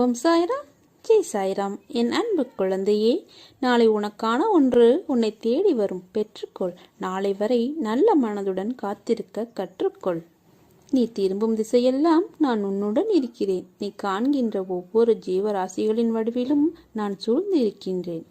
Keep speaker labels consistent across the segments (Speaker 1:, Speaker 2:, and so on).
Speaker 1: ஓம் சாய்ராம். ஜெய் சாய்ராம். என் அன்பு குழந்தையே நாளை உனக்கான ஒன்று உன்னை தேடி வரும். பெற்றுக்கொள். நாளை வரை நல்ல மனதுடன் காத்திருக்க கற்றுக்கொள். நீ திரும்பும் திசையெல்லாம் நான் உன்னுடன் இருக்கிறேன். நீ காண்கின்ற ஒவ்வொரு ஜீவராசிகளின் வடிவிலும் நான் சூழ்ந்திருக்கின்றேன்.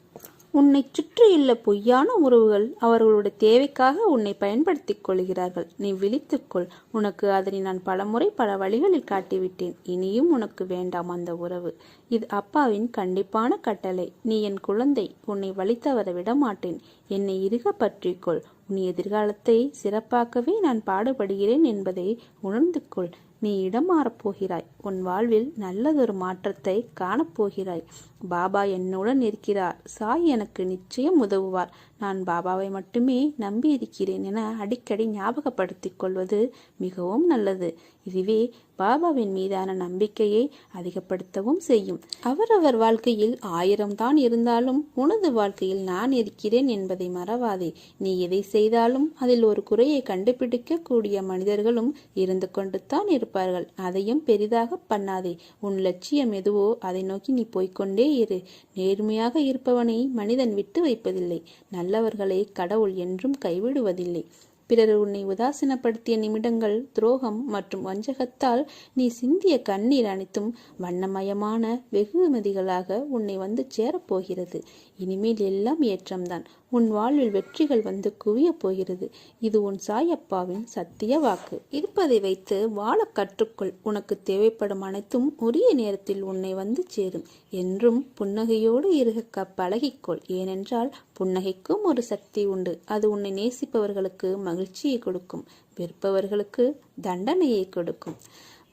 Speaker 1: உன்னை சுற்றியுள்ள பொய்யான உறவுகள் அவர்களுடைய தேவைக்காக உன்னை பயன்படுத்திக் கொள்கிறார்கள். நீ விழித்துக்கொள் உனக்கு அதனை நான் பலமுறை பல வழிகளில் காட்டிவிட்டேன். இனியும் உனக்கு வேண்டாம் அந்த உறவு. இது அப்பாவின் கண்டிப்பான கட்டளை. நீ என் குழந்தை. உன்னை வழித்தவர விடமாட்டேன். என்னை இருக பற்றிக்கொள் உன் எதிர்காலத்தை சிறப்பாக்கவே நான் பாடுபடுகிறேன் என்பதை உணர்ந்து கொள். நீ இடம் மாறப் போகிறாய். உன் வாழ்வில் நல்லதொரு மாற்றத்தை காணப்போகிறாய் பாபா என்னுடன் இருக்கிறார். சாய் எனக்கு நிச்சயம் உதவுவார். நான் பாபாவை மட்டுமே நம்பி இருக்கிறேன் என அடிக்கடி ஞாபகப்படுத்திக் கொள்வது மிகவும் நல்லது. இதுவே பாபாவின் மீதான நம்பிக்கையை அதிகப்படுத்தவும் செய்யும். அவரவர் வாழ்க்கையில் ஆயிரம் தான் இருந்தாலும் உனது வாழ்க்கையில் நான் இருக்கிறேன் என்பதை மறவாதே. நீ எதை செய்தாலும் அதில் ஒரு குறையை கண்டுபிடிக்க கூடிய மனிதர்களும் இருந்து கொண்டு தான் இருப்பார்கள். அதையும் பெரிதாக பண்ணாதே. உன் லட்சியம் எதுவோ அதை நோக்கி நீ போய்க்கொண்டே இரு. நேர்மையாக இருப்பவனை மனிதன் விட்டு வைப்பதில்லை. நல்லவர்களை கடவுள் என்றும் கைவிடுவதில்லை. பிறர் உன்னை உதாசீனப்படுத்திய நிமிடங்கள் துரோகம் மற்றும் வஞ்சகத்தால் நீ சிந்திய கண்ணீர் அனைத்தும் வண்ணமயமான வெகுமதிகளாக உன்னை வந்து சேரப்போகிறது. இனிமேல் எல்லாம் ஏற்றம்தான். உன் வாழ்வில் வெற்றிகள் வந்து குவியப் போகிறது. இது உன் சாயப்பாவின் சத்திய வாக்கு. இருப்பதை வைத்து வாழ கற்றுக்கொள். உனக்கு தேவைப்படும் அனைத்தும் உரிய நேரத்தில் உன்னை வந்து சேரும். என்றும் புன்னகையோடு இருக்க பழகிக்கொள். ஏனென்றால் புன்னகைக்கும் ஒரு சக்தி உண்டு. அது உன்னை நேசிப்பவர்களுக்கு மகிழ்ச்சியை கொடுக்கும். விற்பவர்களுக்கு தண்டனையை கொடுக்கும்.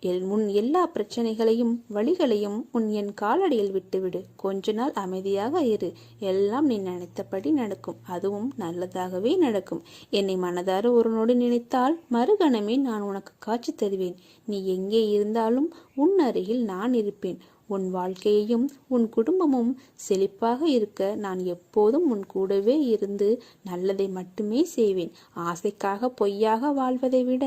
Speaker 1: என் உன் எல்லா பிரச்சனைகளையும் வழிகளையும் உன் என் காலடியில் விட்டுவிடு. கொஞ்ச நாள் அமைதியாக இரு. எல்லாம் நீ நினைத்தபடி நடக்கும். அதுவும் நல்லதாகவே நடக்கும். என்னை மனதார ஒரு நொடி நினைத்தால் மறுகணமே நான் உனக்கு காட்சி தருவேன். நீ எங்கே இருந்தாலும் உன் அருகில் நான் இருப்பேன். உன் வாழ்க்கையையும் உன் குடும்பமும் செழிப்பாக இருக்க நான் எப்போதும் உன் கூடவே இருந்து நல்லதை மட்டுமே செய்வேன். ஆசைக்காக பொய்யாக வாழ்வதை விட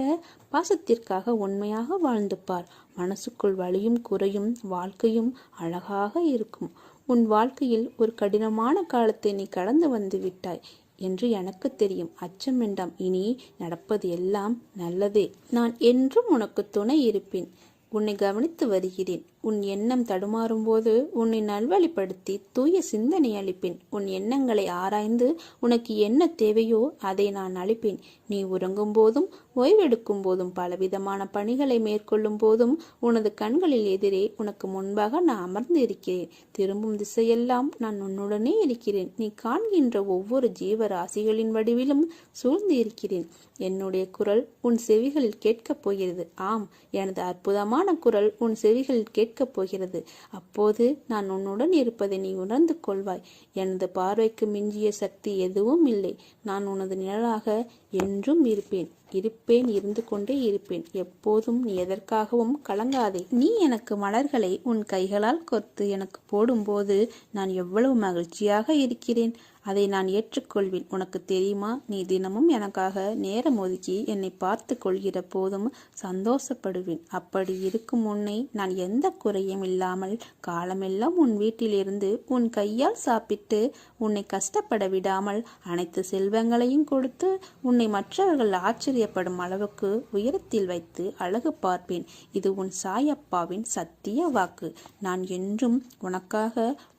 Speaker 1: பாசத்திற்காக உண்மையாக வாழ்ந்து பார். மனசுக்குள் வலியும் குறையும் வாழ்க்கையும் அழகாக இருக்கும். உன் வாழ்க்கையில் ஒரு கடினமான காலத்தை நீ கடந்து வந்து விட்டாய் என்று எனக்கு தெரியும். அச்சம் வேண்டாம் இனி நடப்பது எல்லாம் நல்லதே. நான் என்றும் உனக்கு துணை இருப்பேன். உன்னை கவனித்து வருகிறேன். உன் எண்ணம் தடுமாறும் போது உன்னை நல்வழிப்படுத்தி தூய சிந்தனை அளிப்பேன். உன் எண்ணங்களை ஆராய்ந்து உனக்கு என்ன தேவையோ அதை நான் அளிப்பேன். நீ உறங்கும் போதும் ஓய்வெடுக்கும் போதும் பலவிதமான பணிகளை மேற்கொள்ளும் போதும் உனது கண்களில் எதிரே உனக்கு முன்பாக நான் அமர்ந்து இருக்கிறேன். திரும்பும் திசையெல்லாம் நான் உன்னுடனே இருக்கிறேன். நீ காண்கின்ற ஒவ்வொரு ஜீவராசிகளின் வடிவிலும் சூழ்ந்து இருக்கிறேன். என்னுடைய குரல் உன் செவிகளில் கேட்கப் போகிறது. ஆம் எனது அற்புதமான குரல் உன் செவிகளில் கேட்கப் போகிறது. அப்போது நான் உன்னுடன் இருப்பதை நீ உணர்ந்து கொள்வாய். எனது பார்வைக்கு மிஞ்சிய சக்தி எதுவும் இல்லை. நான் உனது நிழலாக என்றும் இருப்பேன். இருப்பேன் இருந்து கொண்டே இருப்பேன். எப்போதும் நீ எதற்காகவும் கலங்காதே. நீ எனக்கு மலர்களை உன் கைகளால் கொத்து எனக்கு போடும்போது நான் எவ்வளவு மகிழ்ச்சியாக இருக்கிறேன். அதை நான் ஏற்றுக்கொள்வேன். உனக்கு தெரியுமா? நீ தினமும் எனக்காக நேரம் ஒதுக்கி என்னை பார்த்து கொள்கிற போதும் சந்தோஷப்படுவேன். அப்படி இருக்கும் உன்னை நான் எந்த குறையும் இல்லாமல் காலமெல்லாம் உன் வீட்டிலிருந்து உன் கையால் சாப்பிட்டு உன்னை கஷ்டப்பட விடாமல் அனைத்து செல்வங்களையும் கொடுத்து உன்னை மற்றவர்கள் ஆச்சரியப்படும் அளவுக்கு உயரத்தில் வைத்து அழகு பார்ப்பேன். இது உன் சாயப்பாவின் சத்திய வாக்கு. நான் என்றும் உனக்காக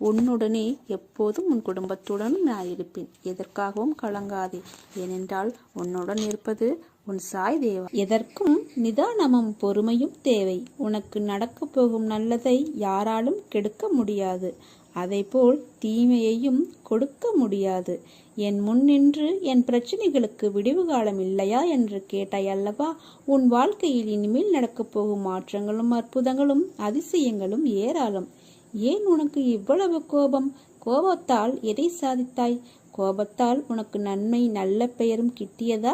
Speaker 1: உன்னுடனே எப்போதும் உன் குடும்பத்துடனும் நான் இருப்பேன் எதற்காகவும் கலங்காதே. ஏனென்றால் உன்னுடன் இருப்பது உன் சாய் தேவா. எதற்கும் நிதானமும் பொறுமையும் தேவை. உனக்கு நடக்கப் போகும் நல்லதை யாராலும் கெடுக்க முடியாது. அதைப்போல் தீமையையும் கொடுக்க முடியாது. என் முன் நின்று என் பிரச்சனைகளுக்கு விடிவு காலம் இல்லையா என்று கேட்டாய் அல்லவா? உன் வாழ்க்கையில் இனிமேல் நடக்கப் போகும் மாற்றங்களும் அற்புதங்களும் அதிசயங்களும் ஏராளம். ஏன் உனக்கு இவ்வளவு கோபம்? கோபத்தால் எதை சாதித்தாய்? கோபத்தால் உனக்கு நன்மை நல்ல பெயரும் கிட்டியதா?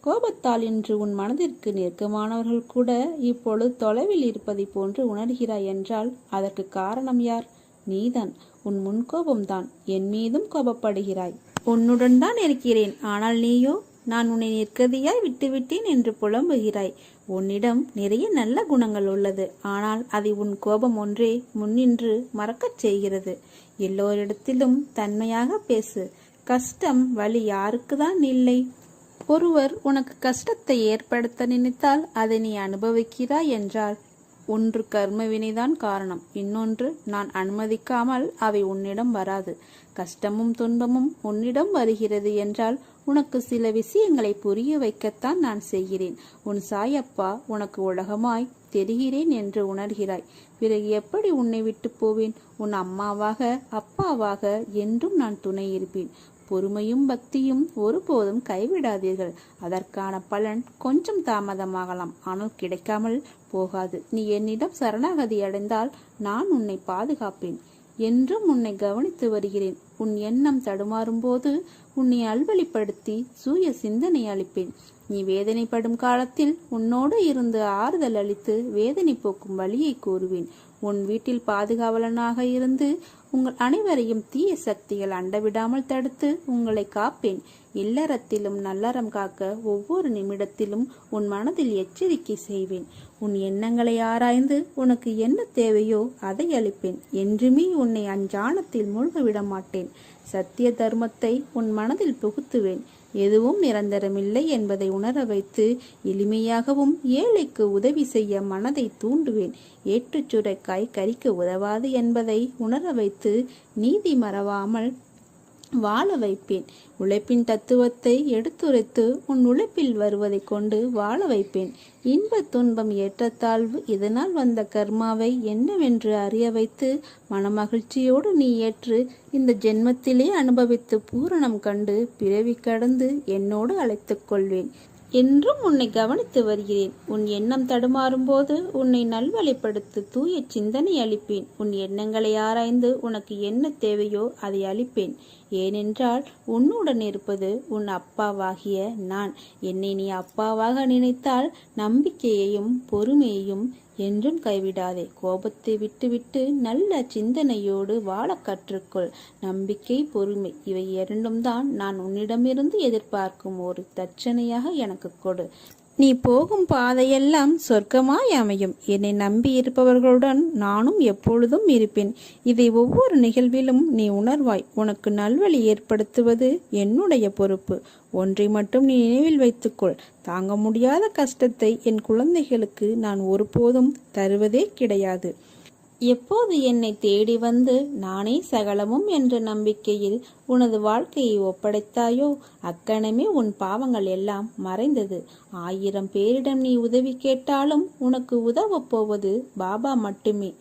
Speaker 1: கோபத்தால் இன்று உன் மனதிற்கு நெருக்கமானவர்கள் கூட இப்பொழுது தொலைவில் இருப்பதை போன்று உணர்கிறாய் என்றால் அதற்கு காரணம் யார்? நீதான். உன் முன்கோபம்தான். என் மீதும் கோபப்படுகிறாய். உன்னுடன் தான் இருக்கிறேன். ஆனால் நீயோ நான் உன்னை நிற்கதியாய் விட்டுவிட்டேன் என்று புலம்புகிறாய். உன்னிடம் நிறைய நல்ல குணங்கள் உள்ளது. ஆனால் அதை உன் கோபம் ஒன்றே முன்னின்று மறக்கச் செய்கிறது. எல்லோரிடத்திலும் தன்மையாக பேசு. கஷ்டம் வலி யாருக்குதான் இல்லை? ஒருவர் உனக்கு கஷ்டத்தை ஏற்படுத்த நினைத்தால் அதை நீ அனுபவிக்கிறாய் என்றால் ஒன்று கர்ம வினைதான் காரணம். இன்னொன்று நான் அனுமதிக்காமல் அவை உன்னிடம் வராது. கஷ்டமும் துன்பமும் உன்னிடம் வருகிறது என்றால் உனக்கு சில விஷயங்களை புரிய வைக்கத்தான் நான் செய்கிறேன். உன் சாயப்பா உனக்கு உலகமாய் தெரிகிறேன் என்று உணர்கிறாய். பிறகு எப்படி உன்னை விட்டு போவேன்? உன் அம்மாவாக அப்பாவாக என்றும் நான் துணை இருப்பேன். பொறுமையும் பக்தியும் ஒருபோதும் கைவிடாதீர்கள். அதற்கான பலன் கொஞ்சம் தாமதமாகலாம். ஆனால் கிடைக்காமல் போகாது. நீ என்னிடம் சரணாகதி அடைந்தால் நான் உன்னை பாதுகாப்பேன். என்றும் உன்னை கவனித்து வருகிறேன். உன் எண்ணம் தடுமாறும் போது உன்னை அல்வழிப்படுத்தி சூய சிந்தனை அளிப்பேன். நீ வேதனைப்படும் காலத்தில் உன்னோடு இருந்து ஆறுதல் அளித்து வேதனை போக்கும் வழியை கூறுவேன். உன் வீட்டில் பாதுகாவலனாக இருந்து உங்கள் அனைவரையும் தீய சக்திகள் அண்டவிடாமல் தடுத்து உங்களை காப்பேன். இல்லறத்திலும் நல்லறம் காக்க ஒவ்வொரு நிமிடத்திலும் உன் மனதில் எச்சரிக்கை செய்வேன். உன் எண்ணங்களை ஆராய்ந்து உனக்கு என்ன தேவையோ அதை அளிப்பேன். என்றுமே உன்னை அஞ்ஞானத்தில் மூழ்கவிட மாட்டேன் சத்திய தர்மத்தை உன் மனதில் புகுத்துவேன். எதுவும் நிரந்தரமில்லை என்பதை உணர வைத்து எளிமையாகவும் ஏழைக்கு உதவி செய்ய மனதை தூண்டுவேன். ஏற்றுச்சுரைக்காய் கறிக்கு உதவாது என்பதை உணர வைத்து நீதி மறவாமல் வாழ வைப்பேன். உழைப்பின் தத்துவத்தை எடுத்துரைத்து உன் உழைப்பில் வருவதைக் கொண்டு வாழ வைப்பேன். இன்ப துன்பம் ஏற்றத்தாழ்வு இதனால் வந்த கர்மாவை என்னவென்று அறிய வைத்து மனமகிழ்ச்சியோடு நீ ஏற்று இந்த ஜென்மத்திலே அனுபவித்து பூரணம் கண்டு பிறவி கடந்து என்னோடு அழைத்துக் கொள்வேன். என்றும் உன்னை கவனித்து வருகிறேன். உன் எண்ணம் தடுமாறும் போது உன்னை நல்வழிப்படுத்து தூய சிந்தனை அளிப்பேன். உன் எண்ணங்களை ஆராய்ந்து உனக்கு என்ன தேவையோ அதை அளிப்பேன். ஏனென்றால் உன்னுடன் இருப்பது உன் அப்பாவாகிய நான். என்னை நீ அப்பாவாக நினைத்தால் நம்பிக்கையையும் பொறுமையையும் என்றும் கைவிடாதே. கோபத்தை விட்டுவிட்டு நல்ல சிந்தனையோடு வாழ கற்றுக்கொள். நம்பிக்கை பொறுமை இவை இரண்டும் தான் நான் உன்னிடமிருந்து எதிர்பார்க்கும் ஒரு தட்சணையாக எனக்கு கொடு. நீ போகும் பாதையெல்லாம் சொர்க்கமாய் அமையும். என்னை நம்பி இருப்பவர்களுடன் நானும் எப்பொழுதும் இருப்பேன். இதை ஒவ்வொரு நிகழ்விலும் நீ உணர்வாய். உனக்கு நல்வழி ஏற்படுத்துவது என்னுடைய பொறுப்பு. ஒன்றை மட்டும் நீ நினைவில் வைத்துக்கொள். தாங்க முடியாத கஷ்டத்தை என் குழந்தைகளுக்கு நான் ஒருபோதும் தருவதே கிடையாது. எப்போது என்னை தேடி வந்து நானே சகலமும் என்ற நம்பிக்கையில் உனது வாழ்க்கையை ஒப்படைத்தாயோ? அக்கணமே உன் பாவங்கள் எல்லாம் மறைந்தது. ஆயிரம் பேரிடம் நீ உதவி கேட்டாலும் உனக்கு உதவப் போவது பாபா மட்டுமே.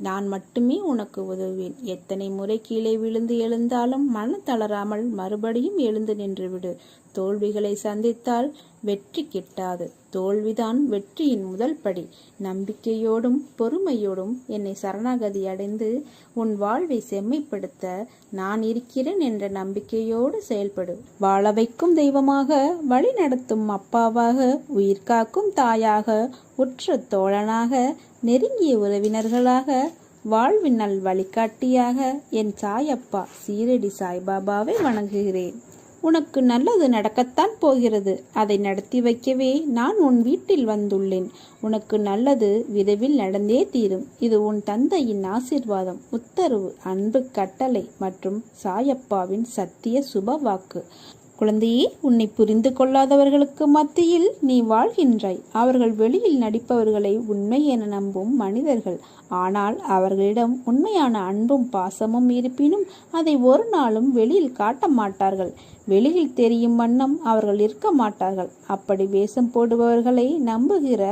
Speaker 1: நான் மட்டுமே உனக்கு உதவுவேன். எத்தனை முறை கீழே விழுந்து எழுந்தாலும் மன தளராமல் மறுபடியும் எழுந்து நின்றுவிடு தோல்விகளை சந்தித்தால் வெற்றி கிட்டாது. தோல்விதான் வெற்றியின் முதல் படி. நம்பிக்கையோடும் பொறுமையோடும் என்னை சரணாகதி அடைந்து உன் வாழ்வை செம்மைப்படுத்த நான் இருக்கிறேன் என்ற நம்பிக்கையோடு செயல்படு. வாழ வைக்கும் தெய்வமாக வழி நடத்தும் அப்பாவாக உயிர் காக்கும் தாயாக உற்ற தோழனாக நெருங்கிய உறவினர்களாக வாழ்வின் நல் வழிகாட்டியாக என் சாயப்பா சீரடி சாய்பாபாவை வணங்குகிறேன். உனக்கு நல்லது நடக்கத்தான் போகிறது. அதை நடத்தி வைக்கவே நான் உன் வீட்டில் வந்துள்ளேன். உனக்கு நல்லது விரைவில் நடந்தே தீரும். இது உன் தந்தையின் ஆசிர்வாதம். உத்தரவு அன்பு கட்டளை மற்றும் சாயப்பாவின் சத்திய சுப வாக்கு. குழந்தையே உன்னை புரிந்து கொள்ளாதவர்களுக்கு மத்தியில் நீ வாழ்கின்றாய். அவர்கள் வெளியில் நடிப்பவர்களை உண்மை என நம்பும் மனிதர்கள். ஆனால் அவர்களிடம் உண்மையான அன்பும் பாசமும் இருப்பினும் அதை ஒரு நாளும் வெளியில் காட்ட மாட்டார்கள். வெளியில் தெரியும் வண்ணம் அவர்கள் இருக்க மாட்டார்கள். அப்படி வேஷம் போடுபவர்களை நம்புகிற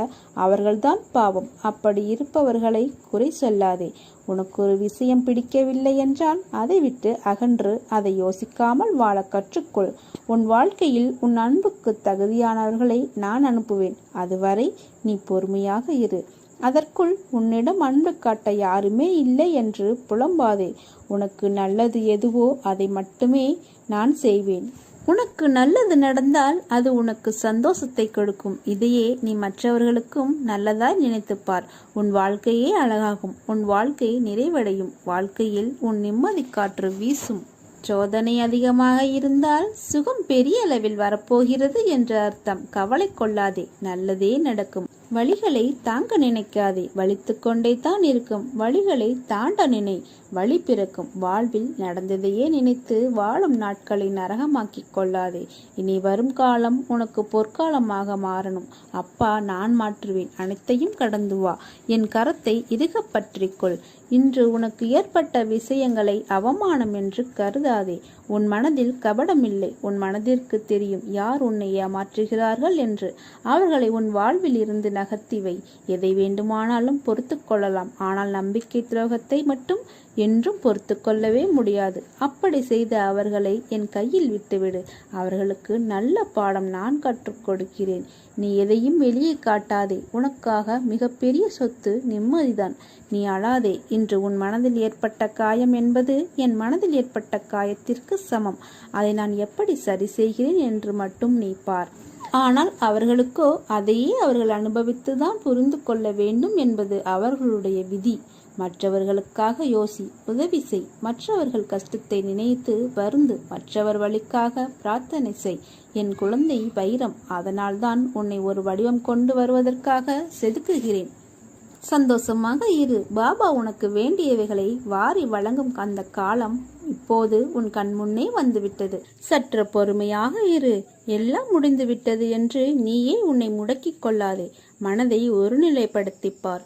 Speaker 1: அவர்கள்தான் பாவம். அப்படி இருப்பவர்களை குறை சொல்லாதே. உனக்கு ஒரு விஷயம் பிடிக்கவில்லை என்றால் அதை விட்டு அகன்று அதை யோசிக்காமல் வாழ கற்றுக்கொள். உன் வாழ்க்கையில் உன் அன்புக்கு தகுதியானவர்களை நான் அனுப்புவேன். அதுவரை நீ பொறுமையாக இரு. அதற்குள் உன்னிடம் அன்பு காட்ட யாருமே இல்லை என்று புலம்பாதே. உனக்கு நல்லது எதுவோ அதை மட்டுமே நான் செய்வேன். உனக்கு நல்லது நடந்தால் அது உனக்கு சந்தோஷத்தை கொடுக்கும். இதையே நீ மற்றவர்களுக்கும் நல்லதாய் நினைத்துப்பார். உன் வாழ்க்கையே அழகாகும். உன் வாழ்க்கை நிறைவடையும். வாழ்க்கையில் உன் நிம்மதி காற்று வீசும். சோதனை அதிகமாக இருந்தால் சுகம் பெரிய அளவில் வரப்போகிறது என்ற அர்த்தம். கவலை கொள்ளாதே. நல்லதே நடக்கும். வழிகளை தாங்க நினைக்காதே. வலித்து கொண்டே தான் இருக்கும். வழிகளை தாண்ட நினை. வழி பிறக்கும் வாழ்வில் நடந்ததையே நினைத்து வாழும் நாட்களை நரகமாக்கிக் கொள்ளாதே. இனி வரும் காலம் உனக்கு பொற்காலமாக மாறணும். அப்பா நான் மாற்றுவேன். அனைத்தையும் கடந்து வா. என் கரத்தை இறுகப் பற்றிக்கொள் இன்று உனக்கு ஏற்பட்ட விஷயங்களை அவமானம் என்று கருதாதே. உன் மனதில் கபடமில்லை. உன் மனதிற்கு தெரியும் யார் உன்னை ஏமாற்றுகிறார்கள் என்று. அவர்களை உன் வாழ்வில் இருந்து நகர்த்தி வை. எதை வேண்டுமானாலும் பொறுத்து கொள்ளலாம். ஆனால் நம்பிக்கை துரோகத்தை மட்டும் என்றும் பொறுத்து கொள்ளவே முடியாது. அப்படி செய்த அவர்களை என் கையில் விட்டுவிடு. அவர்களுக்கு நல்ல பாடம் நான் கற்றுக் கொடுக்கிறேன். நீ எதையும் வெளியே காட்டாதே. உனக்காக மிகப்பெரிய சொத்து நிம்மதிதான். நீ அழாதே. இன்று உன் மனதில் ஏற்பட்ட காயம் என்பது என் மனதில் ஏற்பட்ட காயத்திற்கு சமம். அதை நான் எப்படி சரி செய்கிறேன் என்று மட்டும் நீ பார். ஆனால் அவர்களுக்கோ அதையே அவர்கள் அனுபவித்துதான் புரிந்து கொள்ள வேண்டும் என்பது அவர்களுடைய விதி. மற்றவர்களுக்காக யோசி உதவி செய். மற்றவர்கள் கஷ்டத்தை நினைத்து வருந்து மற்றவர் வழிக்காக பிரார்த்தனை செய். என் குழந்தை வைரம் அதனால்தான் உன்னை ஒரு வடிவம் கொண்டு வருவதற்காக செதுக்குகிறேன். சந்தோஷமாக இரு. பாபா உனக்கு வேண்டியவைகளை வாரி வழங்கும் அந்த காலம் இப்போது உன் கண் முன்னே வந்துவிட்டது. சற்று பொறுமையாக இரு. எல்லாம் முடிந்து விட்டது என்று நீயே உன்னை முடக்கிக் கொள்ளாதே. மனதை ஒருநிலைப்படுத்திப்பார்.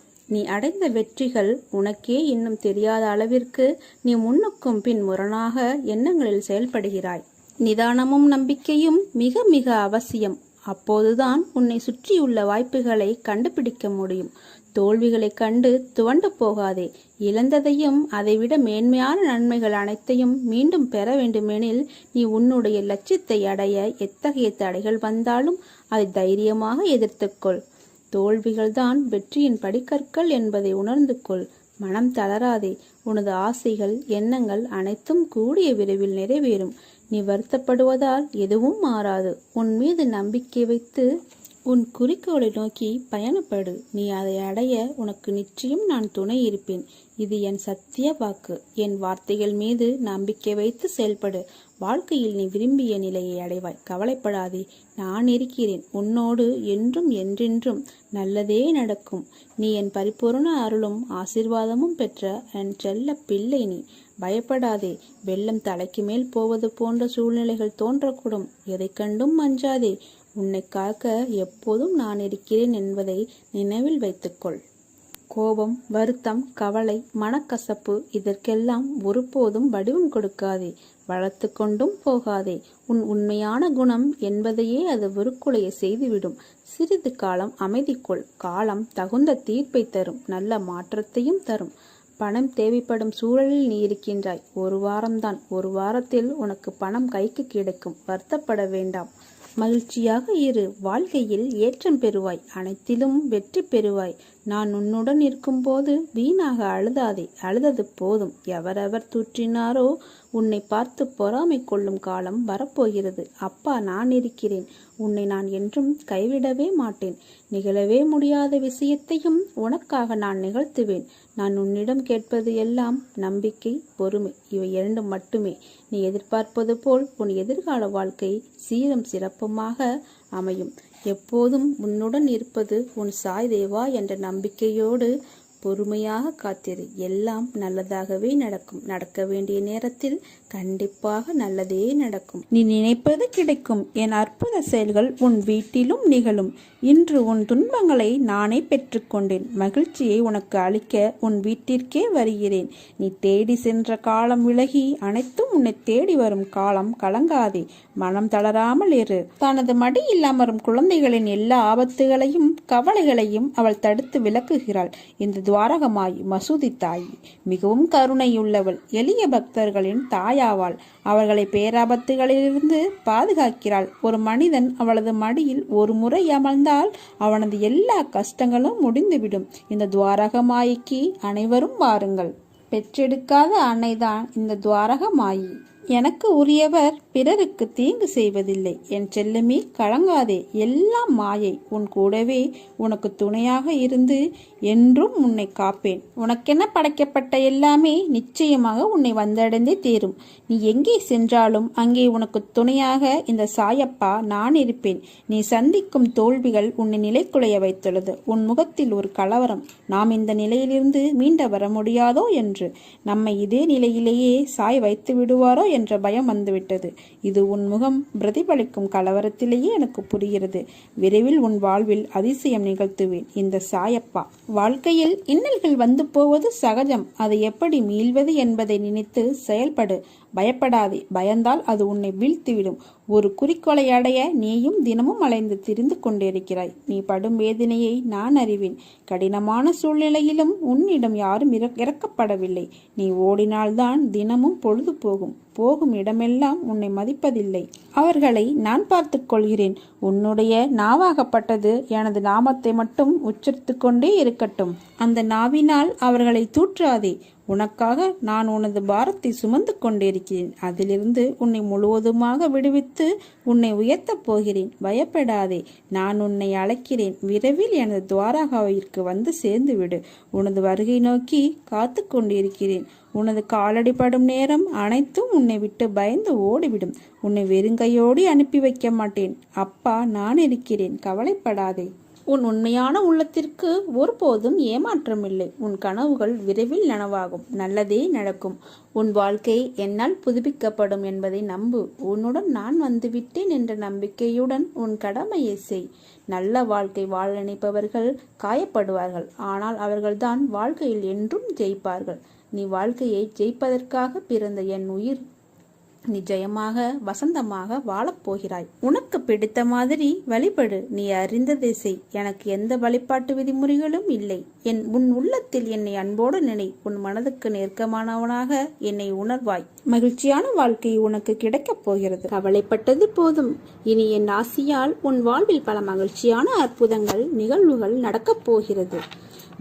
Speaker 1: நீ அடைந்த வெற்றிகள் உனக்கே இன்னும் தெரியாத அளவிற்கு நீ முன்னுக்கும் பின் முரணாக எண்ணங்களில் செயல்படுகிறாய். நிதானமும் நம்பிக்கையும் மிக மிக அவசியம். அப்போதுதான் உன்னை சுற்றியுள்ள வாய்ப்புகளை கண்டுபிடிக்க முடியும். தோல்விகளைக் கண்டு துவண்டு போகாதே. இழந்ததையும் அதைவிட மேன்மையான நன்மைகள் அனைத்தையும் மீண்டும் பெற வேண்டுமெனில் நீ உன்னுடைய லட்சியத்தை அடைய எத்தகைய தடைகள் வந்தாலும் அதை தைரியமாக எதிர்த்துக்கொள். தோல்விகள்தான் வெற்றியின் படிக்கற்கள் என்பதை உணர்ந்து கொள். மனம் தளராதே. உனது ஆசைகள் எண்ணங்கள் அனைத்தும் கூடிய விரைவில் நிறைவேறும். நீ வருத்தப்படுவதால் எதுவும் மாறாது. உன் மீது நம்பிக்கை வைத்து உன் குறிக்கோளை நோக்கி பயணப்படு. நீ அதை அடைய உனக்கு நிச்சயம் நான் துணை இருப்பேன். இது என் சத்திய வாக்கு. என் வார்த்தைகள் மீது நம்பிக்கை வைத்து செயல்படு. வாழ்க்கையில் நீ விரும்பிய நிலையை அடைவாய். கவலைப்படாதே. நான் இருக்கிறேன். உன்னோடு என்றும் என்றென்றும் நல்லதே நடக்கும். நீ என் பரிபூரண அருளும் ஆசீர்வாதமும் பெற்ற என் செல்ல பிள்ளை நீ. பயப்படாதே. வெள்ளம் தலைக்கு மேல் போவது போன்ற சூழ்நிலைகள் தோன்றக்கூடும். எதை கண்டும் அஞ்சாதே. உன்னை காக்க எப்போதும் நான் இருக்கிறேன் என்பதை நினைவில் வைத்துக்கொள். கோபம் வருத்தம் கவலை மனக்கசப்பு இதற்கெல்லாம் ஒருபோதும் வடிவம் கொடுக்காதே. வளர்த்து கொண்டும் போகாதே. உன் உண்மையான குணம் என்பதையே அது வெறுக்குலைய செய்துவிடும். சிறிது காலம் அமைதிக்குள். காலம் தகுந்த தீர்ப்பை தரும். நல்ல மாற்றத்தையும் தரும். பணம் தேவைப்படும் சூழலில் நீ இருக்கின்றாய். ஒரு வாரம்தான். ஒரு வாரத்தில் உனக்கு பணம் கைக்கு கிடைக்கும். வருத்தப்பட வேண்டாம். மகிழ்ச்சியாக இரு. வாழ்க்கையில் ஏற்றம் பெறுவாய். அனைத்திலும் வெற்றி பெறுவாய். நான் உன்னுடன் இருக்கும்போது வீணாக அழுதாதே. அழுதது போதும். எவரவர் தூற்றினாரோ உன்னை பார்த்து பொறாமை கொள்ளும் காலம் வரப்போகிறது. அப்பா நான் இருக்கிறேன். உன்னை நான் என்றும் கைவிடவே மாட்டேன். நிகழவே முடியாத விஷயத்தையும் உனக்காக நான் நிகழ்த்துவேன். நான் உன்னிடம் கேட்பது எல்லாம் நம்பிக்கை பொறுமை. இவை இரண்டும் மட்டுமே. நீ எதிர்பார்ப்பது போல் உன் எதிர்கால வாழ்க்கை சீரம் சிறப்புமாக அமையும். எப்போதும் உன்னுடன் இருப்பது உன் சாய் தேவா என்ற நம்பிக்கையோடு பொறுமையாக காத்திரு. எல்லாம் நல்லதாகவே நடக்கும். நடக்க வேண்டிய நேரத்தில் கண்டிப்பாக நல்லதே நடக்கும். நீ நினைப்பது கிடைக்கும். என் அற்புத செயல்கள் உன் வீட்டிலும் நிகழும். இன்று உன் துன்பங்களை நானே பெற்றுக்கொண்டேன். மகிழ்ச்சியை உனக்கு அளிக்க உன் வீட்டிற்கே வருகிறேன். நீ தேடி சென்ற காலம் விலகி அனைத்தும் உன்னை தேடி வரும் காலம் கலங்காதே. மனம் தளராமல் இரு. தனது மடியில் அமரும் குழந்தைகளின் எல்லா ஆபத்துகளையும் கவலைகளையும் அவள் தடுத்து விளக்குகிறாள். இந்த துவாரகமாய் மசூதி தாய் மிகவும் கருணையுள்ளவள். எளிய பக்தர்களின் தாயாவாள். அவர்களை பேராபத்துகளிலிருந்து பாதுகாக்கிறாள். ஒரு மனிதன் அவளது மடியில் ஒரு முறை அமர்ந்தால் அவனது எல்லா கஷ்டங்களும் முடிந்துவிடும். இந்த துவாரகமாய்க்கு அனைவரும் வாருங்கள். பெற்றெடுக்காத அன்னைதான் இந்த துவாரகமாயி. எனக்கு உரியவர் பிறருக்கு தீங்கு செய்வதில்லை. என் செல்லமே கலங்காதே. எல்லாம் மாயை உன் கூடவே உனக்கு துணையாக இருந்து என்றும் உன்னை காப்பேன். உனக்கென படைக்கப்பட்ட எல்லாமே நிச்சயமாக உன்னை வந்தடைந்தே தீரும். நீ எங்கே சென்றாலும் அங்கே உனக்கு துணையாக இந்த சாயப்பா நான் இருப்பேன். நீ சந்திக்கும் தோல்விகள் உன்னை நிலைக்குலைய வைத்துள்ளது. உன் முகத்தில் ஒரு கலவரம். நாம் இந்த நிலையிலிருந்து மீண்ட வர முடியாதோ என்று. நம்மை இதே நிலையிலேயே சாய் வைத்து விடுவாரோ என்ற பயம் வந்துவிட்டது. இது உன் முகம் பிரதிபலிக்கும் கலவரத்திலேயே எனக்கு புரிகிறது. விரைவில் உன் வாழ்வில் அதிசயம் நிகழ்த்துவேன். இந்த சாயப்பா வாழ்க்கையில் இன்னல்கள் வந்து போவது சகஜம். அதை எப்படி மீள்வது என்பதை நினைத்து செயல்படு. பயப்படாதே. பயந்தால் அது உன்னை வீழ்த்திவிடும். ஒரு குறிக்கோளை அடைய நீயும் தினமும் அலைந்து திரிந்து கொண்டிருக்கிறாய். நீ படும் வேதனையை நான் அறிவேன். கடினமான சூழ்நிலையிலும் உன்னிடம் யாரும் இறக்கப்படவில்லை. நீ ஓடினால்தான் தினமும் பொழுது போகும். போகும் இடமெல்லாம் உன்னை மதிப்பதில்லை. அவர்களை நான் பார்த்துக் கொள்கிறேன். உன்னுடைய நாவாகப்பட்டது எனது நாமத்தை மட்டும் உச்சரித்து கொண்டே இருக்கட்டும். அந்த நாவினால் அவர்களை தூற்றாதே. உனக்காக நான் உனது பாரத்தை சுமந்து கொண்டிருக்கிறேன். அதிலிருந்து உன்னை முழுவதுமாக விடுவித்து உன்னை உயர்த்தப் போகிறேன். பயப்படாதே. நான் உன்னை அழைக்கிறேன். விரைவில் எனது துவாராகாவிற்கு வந்து சேர்ந்து விடு உனது வருகை நோக்கி காத்து கொண்டிருக்கிறேன். உனது காலடிபடும் நேரம் அனைத்தும் உன்னை விட்டு பயந்து ஓடிவிடும். உன்னை வெறுங்கையோடு அனுப்பி வைக்க மாட்டேன். அப்பா நான் இருக்கிறேன். கவலைப்படாதே. உன் உண்மையான உள்ளத்திற்கு ஒருபோதும் ஏமாற்றமில்லை. உன் கனவுகள் விரைவில் நனவாகும். நல்லதே நடக்கும். உன் வாழ்க்கை என்னால் புதுப்பிக்கப்படும் என்பதை நம்பு. உன்னுடன் நான் வந்துவிட்டேன் என்ற நம்பிக்கையுடன் உன் கடமையை செய். நல்ல வாழ்க்கை வாழ நினைப்பவர்கள் காயப்படுவார்கள். ஆனால் அவர்கள்தான் வாழ்க்கையில் என்றும் ஜெயிப்பார்கள். நீ வாழ்க்கையை ஜெயிப்பதற்காக பிறந்த என் உயிர் நீ ஜெயமாக வசந்தமாக வாழப்போகிறாய். உனக்கு பிடித்த மாதிரி வழிபடு நீ அறிந்ததை செய். எனக்கு எந்த வழிபாட்டு விதிமுறைகளும் இல்லை. என் உன் உள்ளத்தில் என்னை அன்போடு நினை. உன் மனதுக்கு நெருக்கமானவனாக என்னை உணர்வாய். மகிழ்ச்சியான வாழ்க்கை உனக்கு கிடைக்கப் போகிறது. கவலைப்பட்டது போதும். இனி என் ஆசியால் உன் வாழ்வில் பல மகிழ்ச்சியான அற்புதங்கள் நிகழ்வுகள் நடக்கப் போகிறது.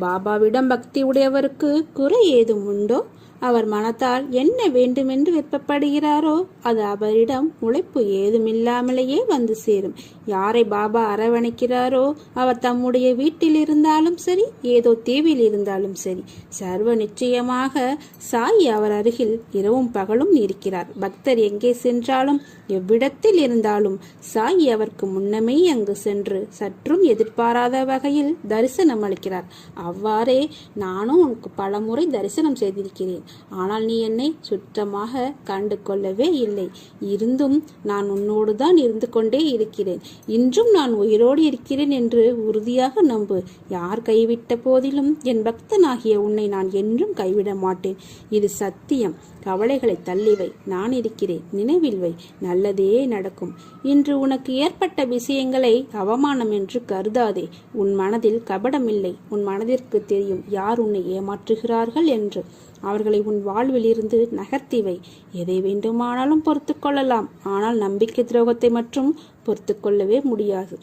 Speaker 1: பாபாவிடம் பக்தி உடையவருக்கு குறை ஏதும் உண்டோ? அவர் மனத்தால் என்ன வேண்டுமென்று விருப்பப்படுகிறாரோ அது அவரிடம் உழைப்பு ஏதுமில்லாமலேயே வந்து சேரும். யாரை பாபா அரவணைக்கிறாரோ அவர் தம்முடைய வீட்டில் இருந்தாலும் சரி ஏதோ தீவில் இருந்தாலும் சரி சர்வ நிச்சயமாக சாய் அவர் அருகில் இரவும் பகலும் இருக்கிறார். பக்தர் எங்கே சென்றாலும் எவ்விடத்தில் இருந்தாலும் சாய் அவருக்கு முன்னமே அங்கு சென்று சற்றும் எதிர்பாராத வகையில் தரிசனம் அளிக்கிறார். அவ்வாறே நானும் உனக்கு பலமுறை தரிசனம் செய்திருக்கிறேன். ஆனால் நீ என்னை சுத்தமாக கண்டு கொள்ளவே இல்லை. இருந்தும் நான் உன்னோடு தான் இருந்து கொண்டே இருக்கிறேன். இன்றும் நான் உயிரோடு இருக்கிறேன் என்று உறுதியாக நம்பு. யார் கைவிட்ட போதிலும் என் பக்தனாகிய உன்னை நான் என்றும் கைவிட மாட்டேன். இது சத்தியம். கவலைகளை தள்ளிவை நான் இருக்கிறேன். நினைவில் வை. நல்லதே நடக்கும். இன்று உனக்கு ஏற்பட்ட விஷயங்களை அவமானம் என்று கருதாதே. உன் மனதில் கபடமில்லை உன் மனதிற்கு தெரியும் யார் உன்னை ஏமாற்றுகிறார்கள் என்று. அவர்களை உன் வாழ்வில் இருந்து நகர்த்திவை எதை வேண்டுமானாலும் பொறுத்து கொள்ளலாம். ஆனால் நம்பிக்கை துரோகத்தை மட்டும் பொறுத்து கொள்ளவே முடியாது.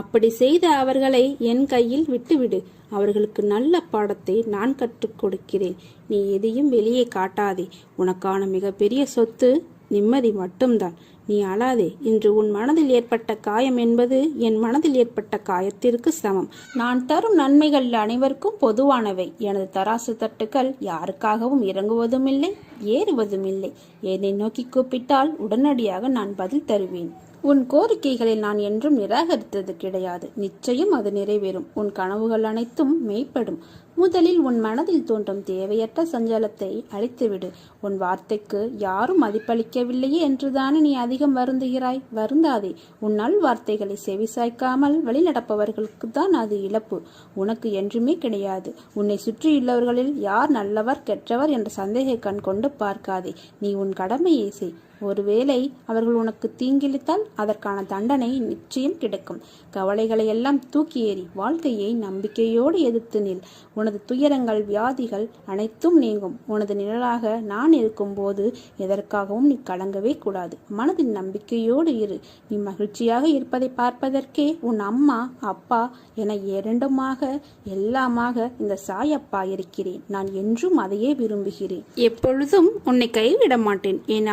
Speaker 1: அப்படி செய்த அவர்களை என் கையில் விட்டுவிடு. அவர்களுக்கு நல்ல பாடத்தை நான் கற்றுக் கொடுக்கிறேன். நீ எதையும் வெளியே காட்டாதே. உனக்கான மிகப்பெரிய சொத்து நிம்மதி மட்டும்தான். நீ அழாதே. இன்று உன் மனதில் ஏற்பட்ட காயம் என்பது என் மனதில் ஏற்பட்ட காயத்திற்கு சமம். நான் தரும் நன்மைகள் அனைவருக்கும் பொதுவானவை. எனது தராசு தட்டுக்கள் யாருக்காகவும் இறங்குவதும் இல்லை ஏறுவதும் இல்லை என்னை நோக்கி கூப்பிட்டால் உடனடியாக நான் பதில் தருவேன். உன் கோரிக்கைகளை நான் என்றும் நிராகரித்தது கிடையாது. நிச்சயம் அது நிறைவேறும். உன் கனவுகள் அனைத்தும் மெய்ப்படும். முதலில் உன் மனதில் தோன்றும் தேவையற்ற சஞ்சலத்தை அழித்துவிடு. உன் வார்த்தைக்கு யாரும் மதிப்பளிக்கவில்லையே என்றுதானே நீ அதிகம் வருந்துகிறாய்? வருந்தாதே. உன் நல் வார்த்தைகளை செவிசாய்க்காமல் வழிநடப்பவர்களுக்கு தான் அது இழப்பு. உனக்கு என்றுமே கிடையாது. உன்னை சுற்றியுள்ளவர்களில் யார் நல்லவர் கெட்டவர் என்ற சந்தேக கண் கொண்டு பார்க்காதே. நீ உன் கடமையை செய். ஒருவேளை அவர்கள் உனக்கு தீங்கிழித்தால் அதற்கான தண்டனை நிச்சயம் கிடைக்கும். கவலைகளை எல்லாம் தூக்கி ஏறி வாழ்க்கையை நம்பிக்கையோடு எதிர்த்து நில். உனது துயரங்கள் வியாதிகள் அனைத்தும் நீங்கும். உனது நிழலாக நான் இருக்கும்போது எதற்காகவும் நீ கலங்கவே கூடாது. மனதில் நம்பிக்கையோடு இரு. நீ மகிழ்ச்சியாக இருப்பதை பார்ப்பதற்கே உன் அம்மா அப்பா என இரண்டுமாக எல்லாமாக இந்த சாயப்பா இருக்கிறேன். நான் என்றும் அதையே விரும்புகிறேன். எப்பொழுதும் உன்னை கைவிட மாட்டேன். என்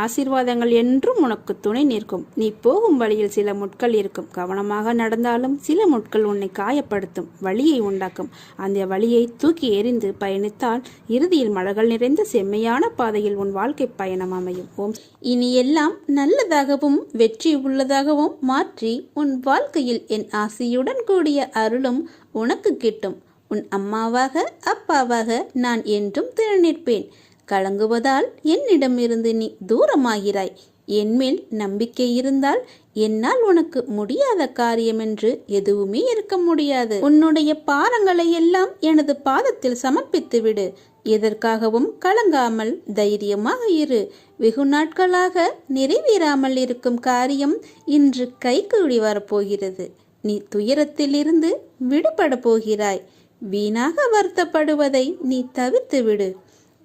Speaker 1: பாதங்கள் என்றும் உனக்கு துணை நிற்கும். நீ போகும் வழியில் சில முட்கள் இருக்கும். கவனமாக நடந்தாலும் சில முட்கள் உன்னை காயப்படுத்தும். வழியை உண்டாக்கும். அந்த வழியை தூக்கி எறிந்து பயணித்தால் இறுதியில் மலர்கள் நிறைந்த செம்மையான பாதையில் உன் வாழ்க்கை பயணம் அமையும். ஓம். இனி எல்லாம் நல்லதாகவும் வெற்றி உள்ளதாகவும் மாற்றி உன் வாழ்க்கையில் என் ஆசையுடன் கூடிய அருளும் உனக்கு கிட்டும். உன் அம்மாவாக அப்பாவாக நான் என்றும் திறனிற்பேன். கலங்குவதால் என்னிடமிருந்து நீ தூரமாகிறாய். என்மேல் நம்பிக்கை இருந்தால் என்னால் உனக்கு முடியாத காரியம் என்று எதுவுமே இருக்க முடியாது. உன்னுடைய பாரங்களை எல்லாம் எனது பாதத்தில் சமர்ப்பித்து விடு எதற்காகவும் கலங்காமல் தைரியமாக இரு. வெகு நாட்களாக நிறைவேறாமல் இருக்கும் காரியம் இன்று கைகூடி வரப்போகிறது. நீ துயரத்திலிருந்து விடுபட போகிறாய். வீணாக வருத்தப்படுவதை நீ தவிர்த்து விடு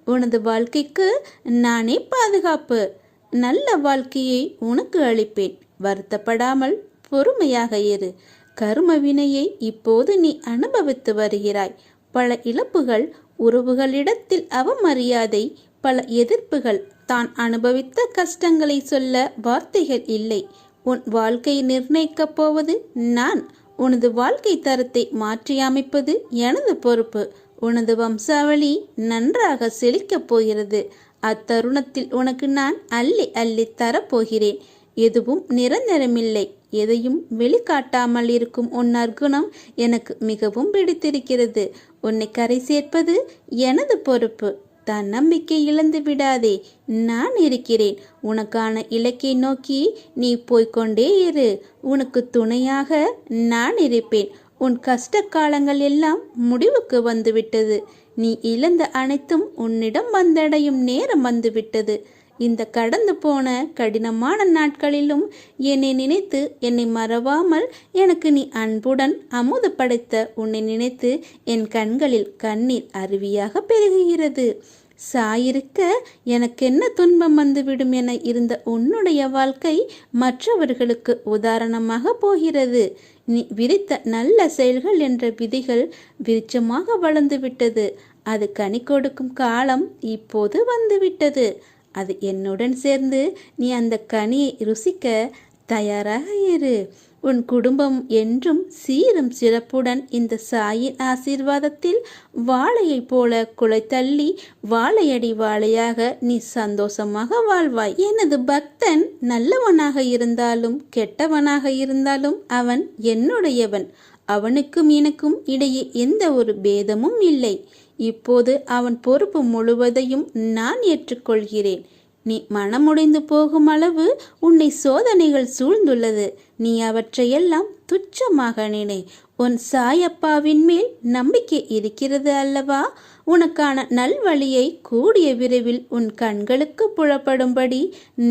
Speaker 1: உனது வாழ்க்கைக்கு நானே பாதுகாப்பு. நல்ல வாழ்க்கையை உனக்கு அளிப்பேன். வருத்தப்படாமல் பொறுமையாக இரு. கரும வினையை இப்போது நீ அனுபவித்து வருகிறாய். பல இழப்புகள் உறவுகளிடத்தில் அவமரியாதை பல எதிர்ப்புகள். தான் அனுபவித்த கஷ்டங்களை சொல்ல வார்த்தைகள் இல்லை. உன் வாழ்க்கையை நிர்ணயிக்கப் போவது நான். உனது வாழ்க்கை தரத்தை மாற்றி அமைப்பது எனது பொறுப்பு. உனது வம்சாவளி நன்றாக செழிக்கப் போகிறது. அத்தருணத்தில் உனக்கு நான் அள்ளி அள்ளி தரப்போகிறேன். எதுவும் நிரந்தரமில்லை. எதையும் வெளிக்காட்டாமல் இருக்கும் உன் நற்குணம் எனக்கு மிகவும் பிடித்திருக்கிறது. உன்னை கரை சேர்ப்பது எனது பொறுப்பு. தன்னம்பிக்கை இழந்து விடாதே. நான் இருக்கிறேன். உனக்கான இலக்கை நோக்கி நீ போய்க்கொண்டே இரு. உனக்கு துணையாக நான் இருப்பேன். உன் கஷ்ட காலங்கள் எல்லாம் முடிவுக்கு வந்துவிட்டது. நீ இழந்த அனைத்தும் உன்னிடம் வந்தடையும் நேரம் வந்துவிட்டது. இந்த கடந்து போன கடினமான நாட்களிலும் என்னை நினைத்து என்னை மறவாமல் எனக்கு நீ அன்புடன் அமுது படைத்த உன்னை நினைத்து என் கண்களில் கண்ணீர் அருவியாக பெருகுகிறது. சாயிருக்க எனக்கென்ன துன்பம் வந்துவிடும் என இருந்த உன்னுடைய வாழ்க்கை மற்றவர்களுக்கு உதாரணமாக போகிறது. நீ விரித்த நல்ல செயல்கள் என்ற விதிகள் விருச்சமாக வளர்ந்துவிட்டது. அது கனி கொடுக்கும் காலம் இப்போது வந்துவிட்டது. அது என்னுடன் சேர்ந்து நீ அந்த கனியை ருசிக்க தயாராக இரு. உன் குடும்பம் என்றும் சீரும் சிறப்புடன் இந்த சாயின் ஆசீர்வாதத்தில் வாழையைப் போல குலை தள்ளி வாழையடி வாழையாக நீ சந்தோஷமாக வாழ்வாய். எனது பக்தன் நல்லவனாக இருந்தாலும் கெட்டவனாக இருந்தாலும் அவன் என்னுடையவன். அவனுக்கும் எனக்கும் இடையே எந்த ஒரு பேதமும் இல்லை. இப்போது அவன் பொறுப்பு முழுவதையும் நான் ஏற்றுக்கொள்கிறேன். நீ மனமுடைந்து போகும் அளவு உன்னை சோதனைகள் சூழ்ந்துள்ளது. நீ அவற்றையெல்லாம் துச்சமாக நினை. உன் சாயப்பாவின் மேல் நம்பிக்கை இருக்கிறது அல்லவா? உனக்கான நல்வழியை கூடிய விரைவில் உன் கண்களுக்கு புலப்படும்படி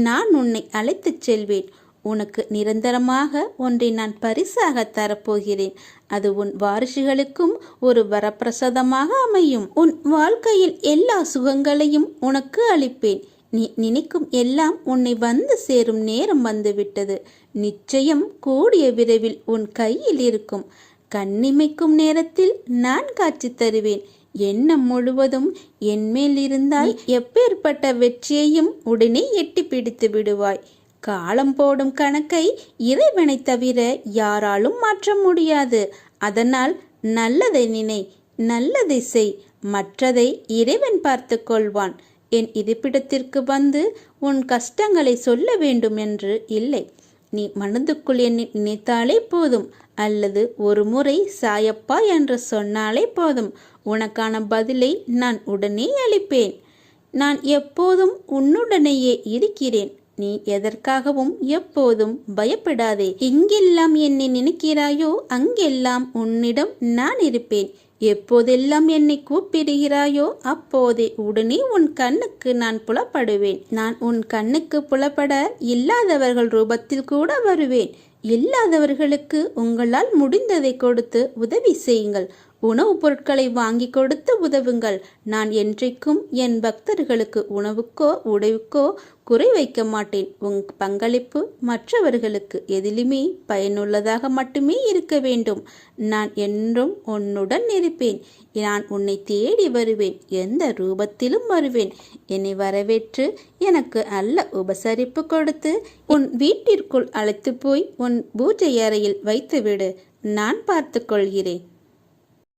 Speaker 1: நான் உன்னை அழைத்துச் செல்வேன். உனக்கு நிரந்தரமாக ஒன்றை நான் பரிசாக தரப்போகிறேன். அது உன் வாரிசுகளுக்கும் ஒரு வரப்பிரசாதமாக அமையும். உன் வாழ்க்கையில் எல்லா சுகங்களையும் உனக்கு அளிப்பேன். நீ நினைக்கும் எல்லாம் உன்னை வந்து சேரும் நேரம் வந்துவிட்டது. நிச்சயம் கூடிய விரைவில் உன் கையில் இருக்கும். கண்ணிமைக்கும் நேரத்தில் நான் காட்சி தருவேன். எண்ணம் முழுவதும் என்மேல் இருந்தால் எப்பேற்பட்ட வெற்றியையும் உடனே எட்டி பிடித்து விடுவாய். காலம் போடும் கணக்கை இறைவனை தவிர யாராலும் மாற்ற முடியாது. அதனால் நல்லதை நினை நல்லதை செய். மற்றதை இறைவன் பார்த்து கொள்வான். என் இருப்பிடத்திற்கு வந்து உன் கஷ்டங்களை சொல்ல வேண்டும் என்று இல்லை. நீ மனதுக்குள் என்னை நினைத்தாலே போதும் அல்லது ஒரு முறை சாயப்பா என்று சொன்னாலே போதும். உனக்கான பதிலை நான் உடனே அளிப்பேன். நான் எப்போதும் உன்னுடனேயே இருக்கிறேன். நீ எதற்காகவும் எப்போதும் பயப்படாதே. எங்கெல்லாம் என்னை நினைக்கிறாயோ அங்கெல்லாம் உன்னிடம் நான் இருப்பேன். எப்போதெல்லாம் என்னை கூப்பிடுகிறாயோ அப்போதே உடனே உன் கண்ணுக்கு நான் புலப்படுவேன். நான் உன் கண்ணுக்கு புலப்பட இல்லாதவர்கள் ரூபத்தில் கூட வருவேன். இல்லாதவர்களுக்கு உங்களால் முடிந்ததை கொடுத்து உதவி செய்யுங்கள். உணவுப் பொருட்களை வாங்கி கொடுத்து உதவுங்கள். நான் என்றைக்கும் என் பக்தர்களுக்கு உணவுக்கோ உடைவுக்கோ குறை வைக்க மாட்டேன். உன் பங்களிப்பு மற்றவர்களுக்கு எதிலுமே பயனுள்ளதாக மட்டுமே இருக்க வேண்டும். நான் என்றும் உன்னுடன் இருப்பேன். நான் உன்னை தேடி வருவேன். எந்த ரூபத்திலும் வருவேன். என்னை வரவேற்று எனக்கு நல்ல உபசரிப்பு கொடுத்து உன் வீட்டிற்குள் அழைத்து போய் உன் பூஜை அறையில் வைத்துவிடு. நான் பார்த்துக்கொள்கிறேன்